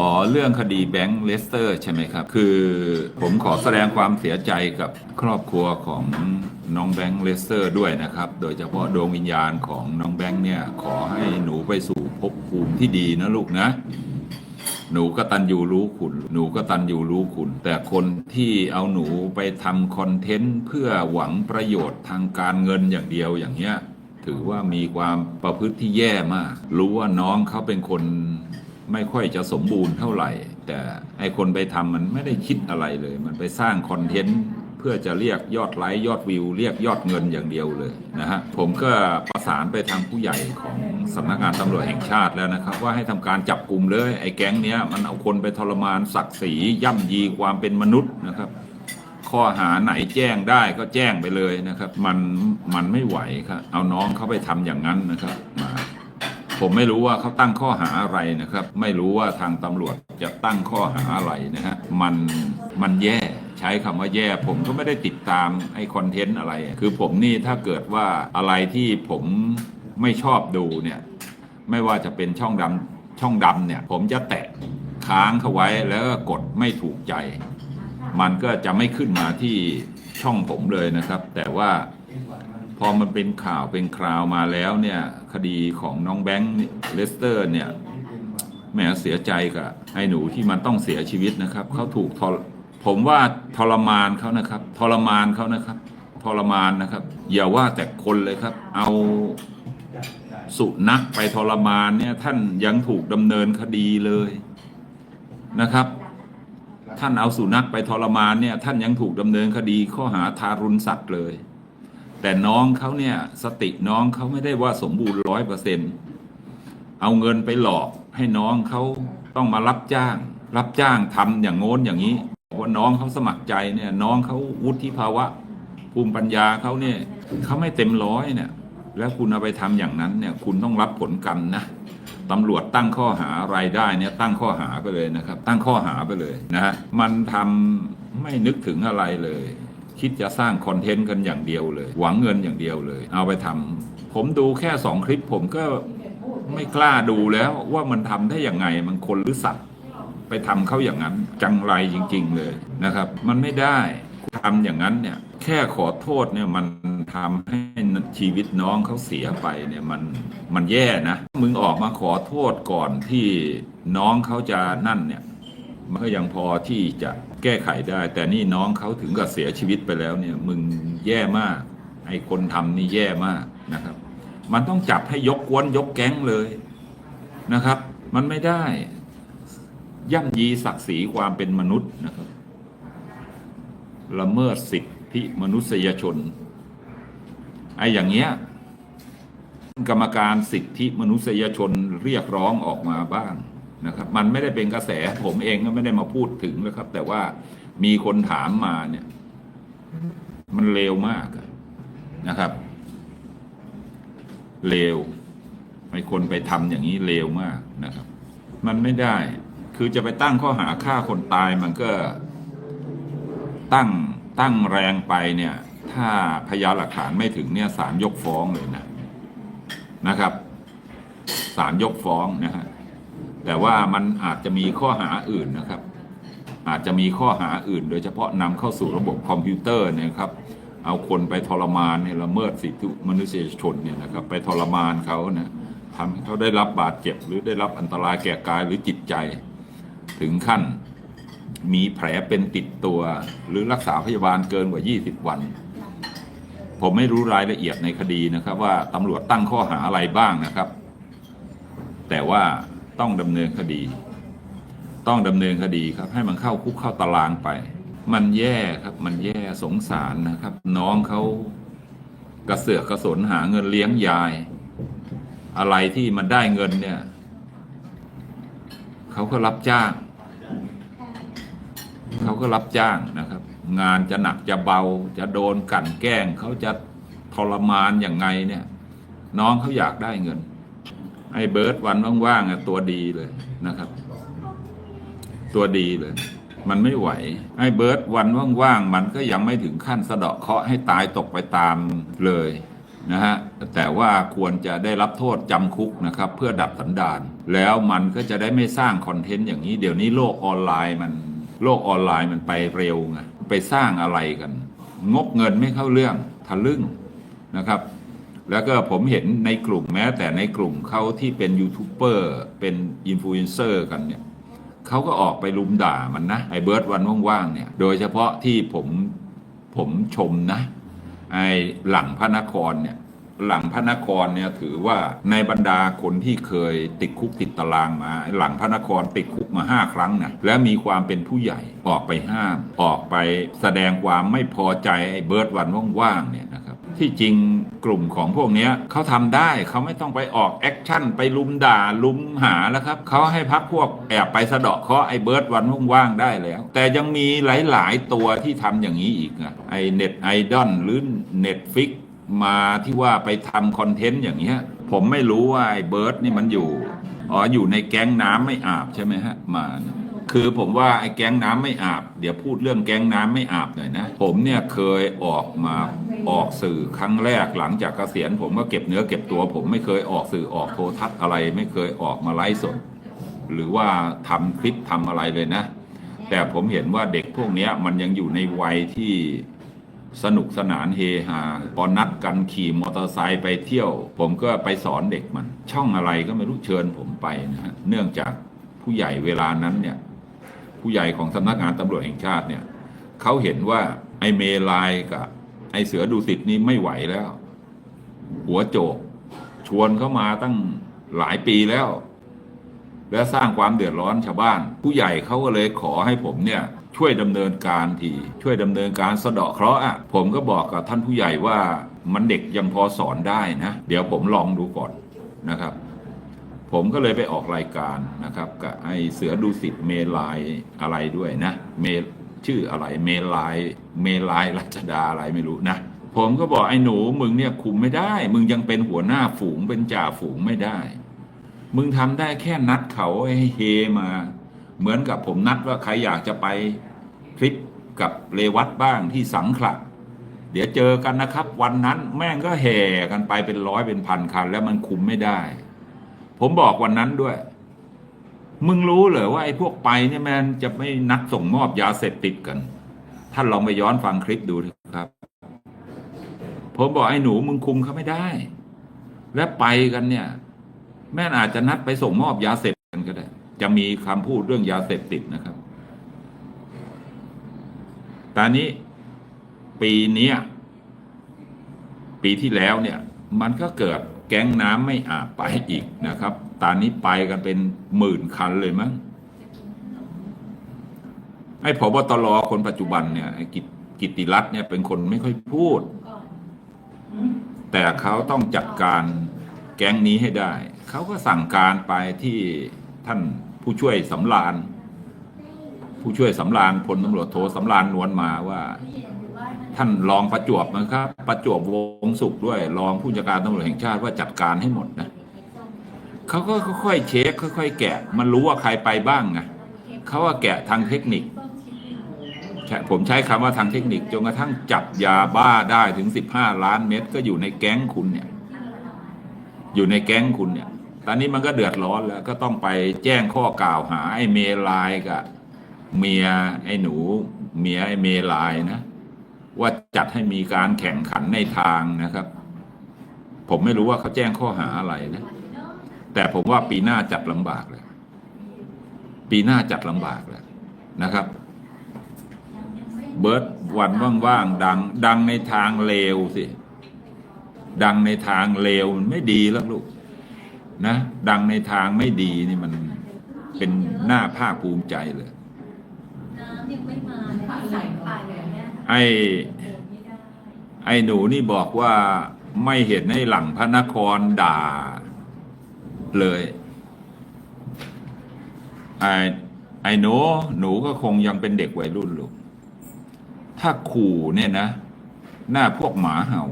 อ๋อเรื่องคดีแบงค์เลสเตอร์ใช่ไหมครับ คือผมขอแสดงความเสียใจกับครอบครัวของน้องแบงค์เลสเตอร์ด้วยนะครับ โดยเฉพาะดวงวิญญาณของน้องแบงค์เนี่ย ขอให้หนูไปสู่ภพภูมิที่ดีนะลูกนะ หนูก็ตันอยู่รู้คุณ หนูก็ตันอยู่รู้คุณ แต่คนที่เอาหนูไปทำคอนเทนต์เพื่อหวังประโยชน์ทางการเงินอย่างเดียวอย่างเงี้ยถือว่ามีความประพฤติที่แย่มาก รู้ว่าน้องเขาเป็นคน ไม่ค่อยจะสมบูรณ์เท่าไหร่ แต่ไอคนไปทำมันไม่ได้คิดอะไรเลย มันไปสร้างคอนเทนต์เพื่อจะเรียกยอดไลค์ยอดวิว เรียกยอดเงินอย่างเดียวเลยนะฮะผมก็ประสานไปทางผู้ใหญ่ของสำนักงานตำรวจแห่งชาติแล้วนะครับ ว่าให้ทำการจับกลุ่มเลยไอ้แก๊งเนี้ยมันเอาคนไปทรมานศักดิ์ศรีย่ำยีความเป็นมนุษย์นะครับข้อหาไหนแจ้งได้ก็แจ้งไปเลยนะครับ มันมันไม่ไหวครับเอาน้องเขาไปทำอย่างนั้นนะครับมา ผมไม่รู้ว่าเขาตั้งข้อหาอะไรนะครับ ไม่รู้ว่าทางตำรวจจะตั้งข้อหาอะไรนะฮะมันมันแย่ใช้คำว่าแย่ผมก็ไม่ได้ติดตามไอ้คอนเทนต์อะไร คือผมนี่ถ้าเกิดว่าอะไรที่ผมไม่ชอบดูเนี่ย ไม่ว่าจะเป็นช่องดำช่องดำเนี่ย ผมจะแตะค้างเขาไว้แล้วก็กดไม่ถูกใจ มันก็จะไม่ขึ้นมาที่ช่องผมเลยนะครับ แต่ว่า พอมันเป็นข่าวเป็นคราวมาแล้วเนี่ยคดีของน้องแบงค์เลสเตอร์เนี่ยแหมเสียใจกับไอ้หนูที่มันต้องเสียชีวิตนะครับเขาถูกทรผมว่าทรมานเขานะครับ ทรมานเขานะครับ ทรมานนะครับ อย่าว่าแต่คนเลยครับ เอาสุนัขไปทรมานเนี่ยท่านยังถูกดำเนินคดีเลยนะครับ ท่านเอาสุนัขไปทรมานเนี่ยท่านยังถูกดำเนินคดีข้อหาทารุณสัตว์เลย แต่น้องเขาเนี่ย สติน้องเขาไม่ได้ว่าสมบูรณ์ร้อยเปอร์เซ็นเอาเงินไปหลอกให้น้องเขาต้องมารับจ้าง รับจ้างทำอย่างโน้นอย่างนี้ว่าน้องเขาสมัครใจเนี่ย น้องเขาวุฒิภาวะ ภูมิปัญญาเขาเนี่ยเขาไม่เต็มร้อยเนี่ย แล้วคุณเอาไปทำอย่างนั้นเนี่ย คุณต้องรับผลกรรมนะตำรวจตั้งข้อหารายได้เนี่ยตั้งข้อหาไปเลยนะครับ ตั้งข้อหาไปเลยนะฮะมันทำไม่นึกถึงอะไรเลย คิดจะสร้างคอนเทนต์กันอย่างเดียวเลย หวังเงินอย่างเดียวเลย เอาไปทำผมดูแค่สองคลิปผมก็ไม่กล้าดูแล้วว่ามันทำได้ยังไงมันคนหรือสัตว์ ไปทำเขาอย่างนั้น จังไรจริง ๆ เลยนะครับ มันไม่ได้ทำอย่างนั้นเนี่ยแค่ขอโทษเนี่ยมันทำให้ชีวิตน้องเขาเสียไปเนี่ยมันมันแย่นะ มึงออกมาขอโทษก่อนที่น้องเขาจะนั่นเนี่ยมันก็ยังพอที่จะ แก้ไขได้ แต่นี่น้องเขาถึงกับเสียชีวิตไปแล้วเนี่ยมึงแย่มาก ไอ้คนทำนี่แย่มากนะครับ มันต้องจับให้ยกกวนยกแก๊งเลยนะครับ มันไม่ได้ ย่ำยีศักดิ์ศรีความเป็นมนุษย์นะครับละเมิดสิทธิมนุษยชนไอ้อย่างเงี้ยกรรมการสิทธิมนุษยชนเรียกร้องออกมาบ้าง นะครับมันไม่ได้เป็นกระแสผมเองก็ไม่ได้มาพูดถึงนะครับ แต่ว่ามีคนถามมาเนี่ย มันเลวมากนะครับเลวไอ้คนไปทำอย่างนี้เลวมากนะครับ มันไม่ได้ คือจะไปตั้งข้อหาฆ่าคนตายมันก็ ตั้งตั้งแรงไปเนี่ย ถ้าพยานหลักฐานไม่ถึงเนี่ยศาลยกฟ้องเลยนะนะครับศาลยกฟ้องนะฮะ แต่ว่ามันอาจจะมีข้อหาอื่นนะครับ อาจจะมีข้อหาอื่น โดยเฉพาะนำเข้าสู่ระบบคอมพิวเตอร์นยครับ เอาคนไปทรมานเนี่ยละเมิดสิทธิมนุษยชนเนี่ยนะครับ ไปทรมานเขานะทำให้เขาได้รับบาดเจ็บ หรือได้รับอันตรายแก่กายหรือจิตใจ ถึงขั้นมีแผลเป็นติดตัว หรือรักษาพยาบาลเกินกว่า 20 วัน ผมไม่รู้รายละเอียดในคดีนะครับ ว่าตำรวจตั้งข้อหาอะไรบ้างนะครับ แต่ว่า ต้องดำเนินคดี ต้องดำเนินคดีครับให้มันเข้าคุกเข้าตารางไป มันแย่ครับมันแย่สงสารนะครับ น้องเขากระเสือกกระสนหาเงินเลี้ยงยาย อะไรที่มันได้เงินเนี่ยเขาก็รับจ้าง เขาก็รับจ้างนะครับ งานจะหนักจะเบาจะโดนกั่นแกล้งเขาจะทรมานอย่างไงเนี่ย น้องเขาอยากได้เงิน ไอ้เบิร์ดวันว่างๆอะตัวดีเลยนะครับ ตัวดีเลย มันไม่ไหว ไอ้เบิร์ดวันว่างๆมันก็ยังไม่ถึงขั้นสะเดาะเคาะให้ตายตกไปตามเลยนะฮะแต่ว่าควรจะได้รับโทษจำคุกนะครับ เพื่อดับสันดาน แล้วมันก็จะได้ไม่สร้างคอนเทนต์อย่างนี้ เดี๋ยวนี้โลกออนไลน์มัน โลกออนไลน์มันไปเร็วไงไปสร้างอะไรกันงกเงินไม่เข้าเรื่องทะลึ่งนะครับ แล้วก็ผมเห็นในกลุ่มแม้แต่ในกลุ่มเขาที่เป็นยูทูบเบอร์เป็นอินฟลูเอนเซอร์กันเนี่ยเขาก็ออกไปลุมด่ามันนะ ไอ้เบิร์ดวันว่างๆเนี่ย โดยเฉพาะที่ผมผมชมนะ ไอ้หลังพระนครเนี่ย หลังพระนครเนี่ยถือว่าในบรรดาคนที่เคยติดคุกติดตารางมา หลังพระนครติดคุกมาห้าครั้งนะและมีความเป็นผู้ใหญ่ออกไปห้าม ออกไปแสดงความไม่พอใจไอ้เบิร์ดวันว่างๆเนี่ยนะครับ ที่จริงกลุ่มของพวกนี้เขาทำได้เขาไม่ต้องไปออกแอคชั่นไปลุมด่าลุมหาแล้วครับเขาให้พักพวกแอบไปสะเดาะเคาะไอ้เบิร์ดวันว่างๆได้แล้ว แต่ยังมีหลาย ๆ ตัวที่ทำอย่างนี้อีกอะไอ้เน็ตไอดอลหรือเน็ตฟิกมาที่ว่าไปทำคอนเทนต์อย่างเงี้ยผมไม่รู้ว่าไอ้เบิร์ดนี่มันอยู่อ๋ออยู่ในแก๊งน้ำไม่อาบใช่ไหมฮะมา คือผมว่าไอ้แก๊งน้ำไม่อาบ เดี๋ยวพูดเรื่องแก๊งน้ำไม่อาบหน่อยนะ ผมเนี่ยเคยออกมาออกสื่อครั้งแรกหลังจากเกษียณผมก็เก็บเนื้อเก็บตัว ผมไม่เคยออกสื่อออกโทรทัศน์อะไร ไม่เคยออกมาไลฟ์สด หรือว่าทำคลิปทำอะไรเลยนะ แต่ผมเห็นว่าเด็กพวกเนี้ยมันยังอยู่ในวัยที่สนุกสนานเฮฮาพอนัดกันขี่มอเตอร์ไซค์ไปเที่ยว ผมก็ไปสอนเด็กมัน ช่องอะไรก็ไม่รู้เชิญผมไปนะฮะเนื่องจากผู้ใหญ่เวลานั้นเนี่ย ผู้ใหญ่ของสำนักงานตำรวจแห่งชาติเนี่ยเขาเห็นว่าไอ้เมลายกับไอ้เสือดูสิตนี่ไม่ไหวแล้ว หัวโจก ชวนเขามาตั้งหลายปีแล้ว และสร้างความเดือดร้อนชาวบ้าน ผู้ใหญ่เขาก็เลยขอให้ผมเนี่ยช่วยดำเนินการทีช่วยดำเนินการสะเดาะเคราะห์อะผมก็บอกกับท่านผู้ใหญ่ว่ามันเด็กยังพอสอนได้นะ เดี๋ยวผมลองดูก่อนนะครับ ผมก็เลยไปออกรายการนะครับกับไอเสือดูสิตเมลายอะไรด้วยนะ เมชื่ออะไรเมลายเมลายรัชดาอะไรไม่รู้นะ ผมก็บอกไอ้หนูมึงเนี่ยคุมไม่ได้ มึงยังเป็นหัวหน้าฝูงเป็นจ่าฝูงไม่ได้ มึงทำได้แค่นัดเขาให้เฮมา เหมือนกับผมนัดว่าใครอยากจะไปทริปกับเรวัตบ้างที่สังขละเดี๋ยวเจอกันนะครับ วันนั้นแม่งก็แห่กันไปเป็นร้อยเป็นพันคัน แล้วมันคุมไม่ได้ ผมบอกวันนั้นด้วย มึงรู้เหรอว่าไอ้พวกไปเนี่ยมันจะไม่นัดส่งมอบยาเสพติดกัน ท่านลองไปย้อนฟังคลิปดูเถอะครับ ผมบอกไอ้หนูมึงคุมเขาไม่ได้ และไปกันเนี่ย แม่อาจจะนัดไปส่งมอบยาเสพติดกันก็ได้ จะมีคำพูดเรื่องยาเสพติดนะครับตอนนี้ปีนี้ปีที่แล้วเนี่ย มันก็เกิด แก๊งน้ำไม่อาบไปอีกนะครับ ตอนนี้ไปกันเป็นหมื่นคันเลยมั้งไอ้ผบตรคนปัจจุบันเนี่ยไอ้กิตกิติรัตน์เนี่ยเป็นคนไม่ค่อยพูด แต่เขาต้องจัดการแก๊งนี้ให้ได้ เขาก็สั่งการไปที่ท่านผู้ช่วยสำราญผู้ช่วยสำราญพลตำรวจโทสำราญนวลมาว่า ท่านรองประจวบนะครับ ประจวบวงสุขด้วย รองผู้จัดการตำรวจแห่งชาติว่าจัดการให้หมดนะเขาก็ค่อยๆเช็คค่อยๆแกะ มันรู้ว่าใครไปบ้างไงเขาว่าแกะทางเทคนิคใช่ผมใช้คำว่าทางเทคนิคจนกระทั่งจับยาบ้าได้ถึงสิบห้าล้านเม็ดก็อยู่ในแก๊งคุณเนี่ย อยู่ในแก๊งคุณเนี่ย ตอนนี้มันก็เดือดร้อนแล้วก็ต้องไปแจ้งข้อกล่าวหาไอ้เมลายกับเมียไอ้หนู เมียไอ้เมลายนะ ว่าจัดให้มีการแข่งขันในทางนะครับ ผมไม่รู้ว่าเขาแจ้งข้อหาอะไรนะ แต่ผมว่าปีหน้าจัดลำบากเลย ปีหน้าจัดลำบากแล้วนะครับ เบิร์ดวันว่างๆดัง ดังในทางเลวสิ ดังในทางเลวมันไม่ดีแล้วลูก นะ ดังในทางไม่ดีนี่มันเป็นหน้าภาคภูมิใจเลยน้ำยังไม่มาเลยใส่ไปเลย ไอ้ไอ้หนูนี่บอกว่าไม่เห็นให้หลังพระนครด่าเลยไอ้ไอ้หนูหนูก็คงยังเป็นเด็กวัยรุ่นลูกถ้าขู่เนี่ยนะ หน้าพวกหมาเห่า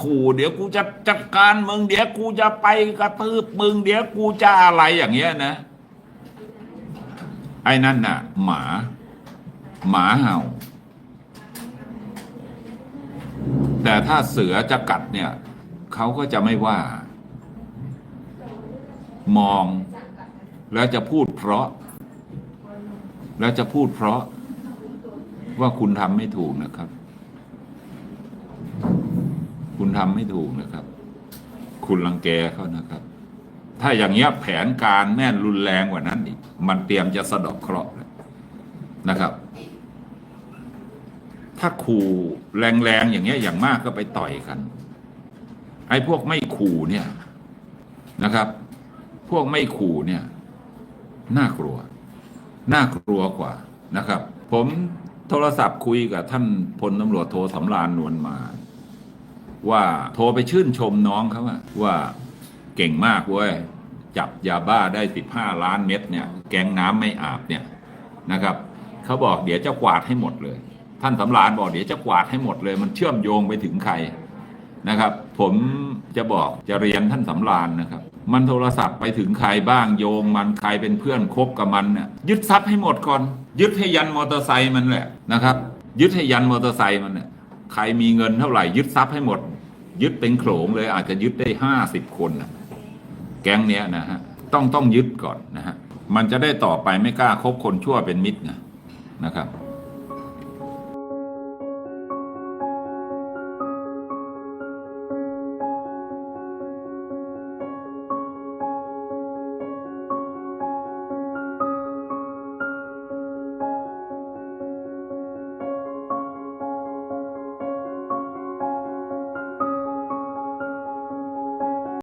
ขู่เดี๋ยวกูจะจัดการมึง เดี๋ยวกูจะไปกระทืบมึง เดี๋ยวกูจะอะไรอย่างเงี้ยนะ ไอ้นั่นน่ะ หมา หมาเห่า แต่ถ้าเสือจะกัดเนี่ยเขาก็จะไม่ว่า มองแล้วจะพูดเพราะ แล้วจะพูดเพราะว่าคุณทำไม่ถูกนะครับ คุณทำไม่ถูกนะครับ คุณรังแกเขานะครับ ถ้าอย่างเงี้ยแผนการแม่นรุนแรงกว่านั้นอีก มันเตรียมจะสะดอกเคราะห์นะครับ ถ้าขู่แรงๆอย่างเงี้ยอย่างมากก็ไปต่อยกัน ไอ้พวกไม่ขู่เนี่ยนะครับ พวกไม่ขู่เนี่ยน่ากลัว น่ากลัวกว่านะครับ ผมโทรศัพท์คุยกับท่านพลตำรวจโทสำรานนวลมา ว่าโทรไปชื่นชมน้องเขาอะว่าเก่งมากเว้ยจับยาบ้าได้สิบห้าล้านเม็ดเนี่ย แกงน้ำไม่อาบเนี่ยนะครับ เขาบอกเดี๋ยวจะกวาดให้หมดเลย ท่านสำรานบอกเดี๋ยวจะกวาดให้หมดเลย มันเชื่อมโยงไปถึงใครนะครับ ผมจะบอกจะเรียนท่านสำรานนะครับ มันโทรศัพท์ไปถึงใครบ้างโยงมันใครเป็นเพื่อนคบกับมันเนี่ยยึดทรัพย์ให้หมดก่อน ยึดให้ยันมอเตอร์ไซค์มันแหละนะครับ ยึดให้ยันมอเตอร์ไซค์มันเนี่ยใครมีเงินเท่าไหร่ยึดทรัพย์ให้หมด ยึดเป็นโขลงเลยอาจจะยึดได้ห้าสิบคนนะแก๊งเนี้ยนะฮะต้องต้องยึดก่อนนะฮะมันจะได้ต่อไปไม่กล้าคบคนชั่วเป็นมิตรนะนะครับ